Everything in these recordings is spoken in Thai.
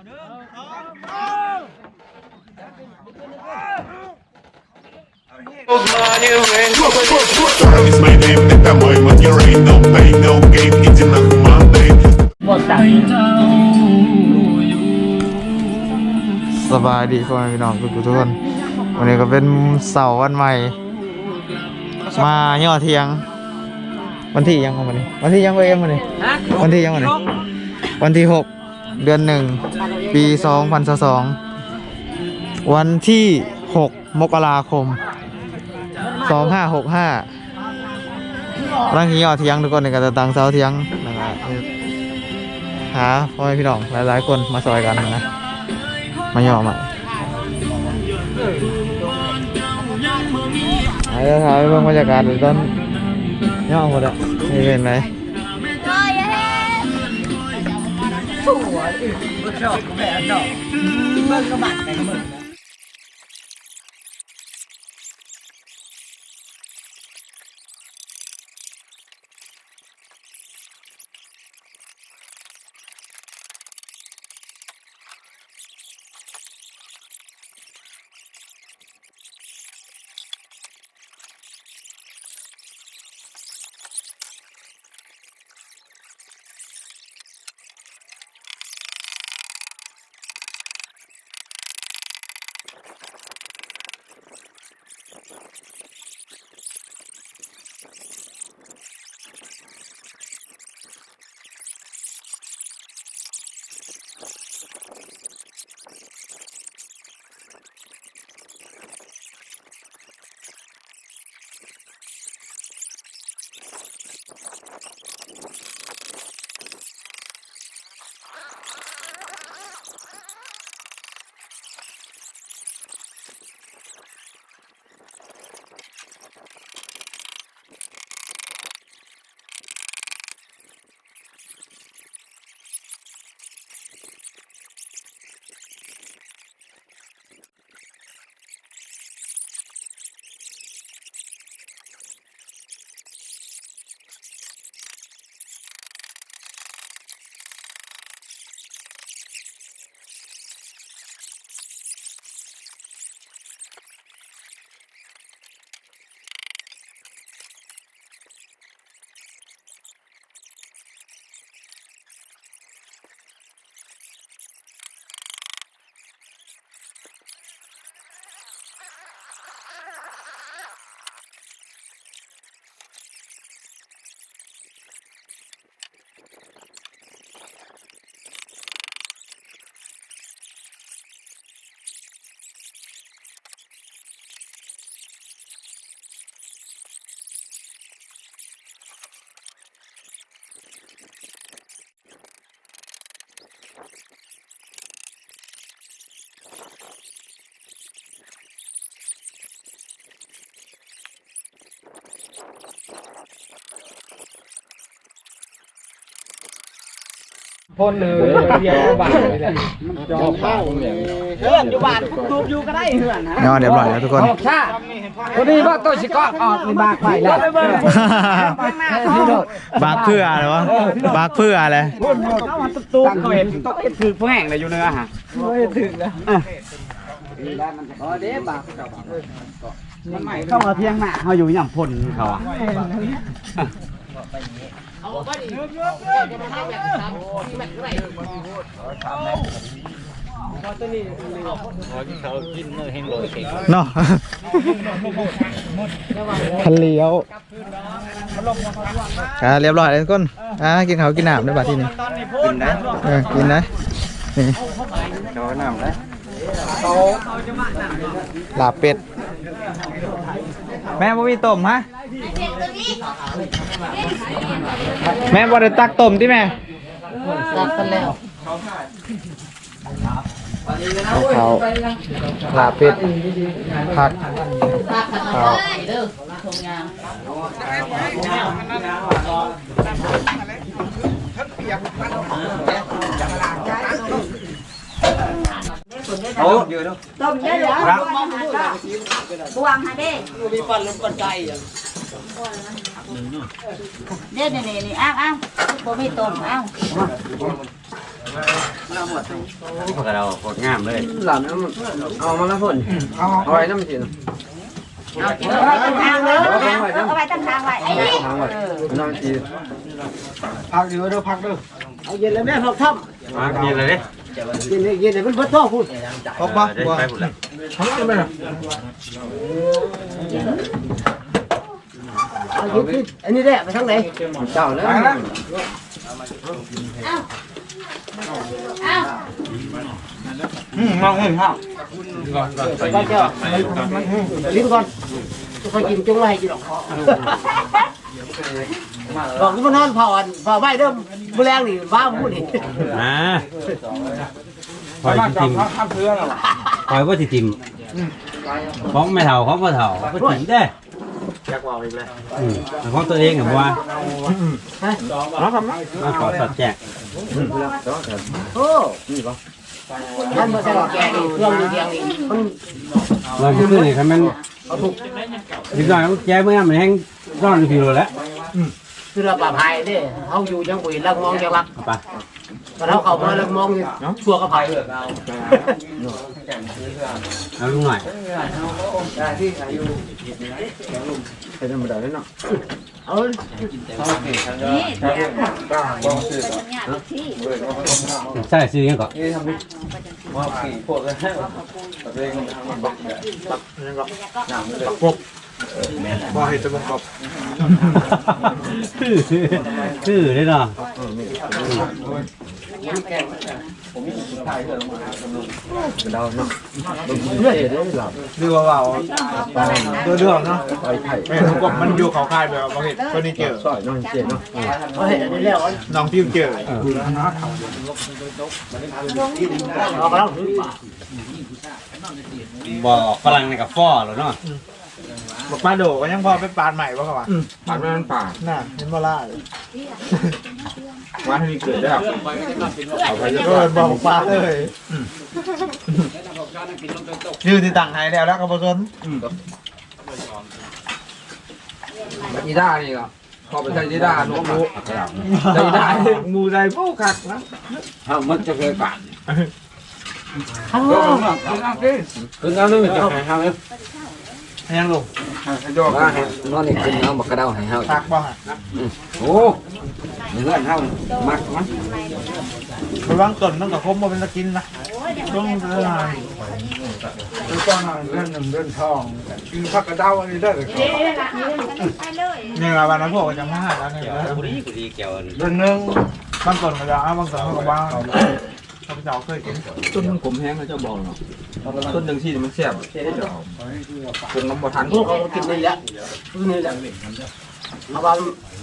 It's my name, это мой манерей No pain, no gain, иди нахуй, Monday สบายดีพ่อแม่พี่น้องทุกทุกคน วันนี้ก็เป็นเสาร์วันใหม่ มาย่อเทียง วันที่ยังของวันนี้ วันที่ยังเอ็มวันนี้วันที่ยังวันนี้วันที่หก เดือนหนึ่งปีสองพันสองวันที่หกมกราคมสองห้าหกห้าร่างนี้ย่อเทียงทุกคนในการตังเสาเทียงนะครับหาพ่อแม่พี่น้องหลายๆคนมาซอยกันนะมาย่อใหม่ไอ้เจ้าวไปเบิ่งบรรยากาศต้นย่อหมดอะนี่เป็นไ祝我日子不愁，不烦恼，那个满天。 พ่นเลยเรียกบ้านเลยแหละจอบข้าวเฮือนอยู่บ้านตูอยู่ก็ได้เฮือนนะย่อเรียบร้อยแล้วทุกคนชาวันนี้ว่าต้นสิก็ออกในบากไปแล้วบากเพื่ออะไรวะบากเพื่ออะไรเข้ามาตุ๊บตุ๊บเขาเห็นต้องเห็นถือผู้แห้งเลยอยู่เนื้อฮะเห็นถึงแล้วเด้บากเข้ามาเพียงหน้าเขาอยู่อย่างพ่นเขาอะ เนาะทันเลี้ยวอ่าเรียบร้อยแล้วกคนอ่ากินเขาวกินน้ำได้บัดที่นี่กินนะเออกินนะนี่เขาน้ำนะลาบเป็ด แม่บ่มีต้มฮะ แม่บ่ได้ตักต้มที่แม่ตักกันแล้วเขาลาบเป็ดผักข้าวโอ้เยอะเนาะต้มเยอะๆครับบวงฮะเด้มีฟันล้มกันใจอะ เด้นี่นี่นี่อ้าวอ้าวบ่มีต้มอ้าวพวกเราโคตรงามเลยหลานน้ำเอามาล้วพ่นเอาไว้น้ำสินเอาไว้ตั้งทางไว้เอาไว้ตั้งทางไว้ไอ้นี่น้ำสินพักเดี๋ยวเด้อพักเด้อเอาเย็นแล้วแม่พักทับมากินเลยดิเย็นเลยเย็นเลยมันเพิ่นท้องพูดพบปะเดี๋ยวบ่ไปหมดแล้ว เอาเย็นอันนี้แหละไปทางไหนเจ้าแล้วอืมมองเห็นข้าวไปก่อนเจ้าลิ้นก่อนค่อยกินจงไรกินหรอกบอกที่มันนอนเผาอันเผาใบเริ่มบุแรงนี่บ้าพูดนี่อ่าคอยที่ติมข้ามเพื่อนหรอคอยว่าที่ติมของไม่เท่าของพ่เท่าก็ติมได้ อยากว่าอีกเลยอืมแต่ของตัวเองกับว่านาะครับเนาะมาขอสัตว์แจกโอ้นี่ปะท่านมาใส่แกงนี่เครื่องอยู่แกงนี่มันเราจะซื้อนี่คันมันดีหน่อยมันแจกเมื่อมันแห้งร้อนผิวแล้วคือเราปลาพายเด้เขาอยู่จังปุ๋ยแล้วมองจังรักไปพอเขาเข้ามาแล้วมองชั่วกระไผ่เอาลุงหน่อย เป็นธรรมดาเลยเนาะเอานี่เดี๋ยวไปทำงานที่ใส่ซื้อยังก่อนบ่เห็นแตะบงกบคือคือได้เนาะ เรื่อยเลยเราหรือว่าเว้าตัวเรื่องเนาะแม่ทุกกบมันอยู่เขาคายแบบบ่เห็นเฟอร์นิเจอซอยน้องเจ็ดเนาะเขาเห็นอันนี้แล้วน้องฟิวเจอร์เรากำลังถือปากบอกฝรั่งในกับฟ้อหรอเนาะบอกปลาโดก็ยังพอไปปานใหม่บ่ะครับว่าปาดมันปาดน่ะเห็นบ่ล่ะ วันนี้เกิดได้โดนบอกปลาเลยยืนที่ต่างไห้แล้วแล้วก็บ่สนอีด้านี่ก็พอไปใช้อีด้าหนูหมูยีด้าหมูใส่ผู้คักนะมันจะเคยปาดข้านอกมันขึ้นเอาดิขึ้นเอาเลยจะให้เฮาเลย ยังลงให้โยกนอนนี่ขึ้นเอาบักกระเดาให้เฮาทักบ่ฮะโอ้เงื่อนเฮามักมันระวังต้นมันก็คมบ่เป็นตะกินนะต้องเรื่องอะไรคือก้อนเลื่อนหนึ่งเลื่อนทองกินผักกระเดาอันนี้ได้เลยไปเลยนี่ล่ะวันนั้นพวกก็จะมาหาแล้วนี่กูดีกูดีเกี่ยวเลื่อนหนึ่งบางต้นก็จะเอาบางต้นก็บ้างข้าพเจ้าเคยกินต้นมันขมแห้งเขาจะบอกเนาะ ต้นจังที่มันแซ่บคงน้ำบ่ทันพวกเขากินนี่แหละคือนี่แหละเอาว่า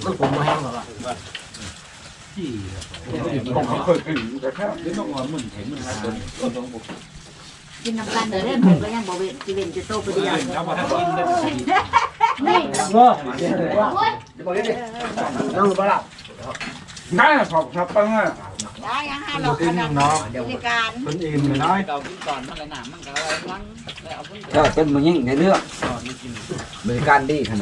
มันผมมาแห้งหรอผมเคยกินแต่แค่กินน้ำกันเดี๋ยวเล่นผมก็ยังบ่เว้นสิเว้นจะโตไปเดียวนี่น้องบ้าละใช่ขอบครับปังอะ ได้ยังห้าหลอกขนาดบริการ คนอื่นไม่ได้ก็เป็นมันยิ่งในเรื่องบริการดีขนาด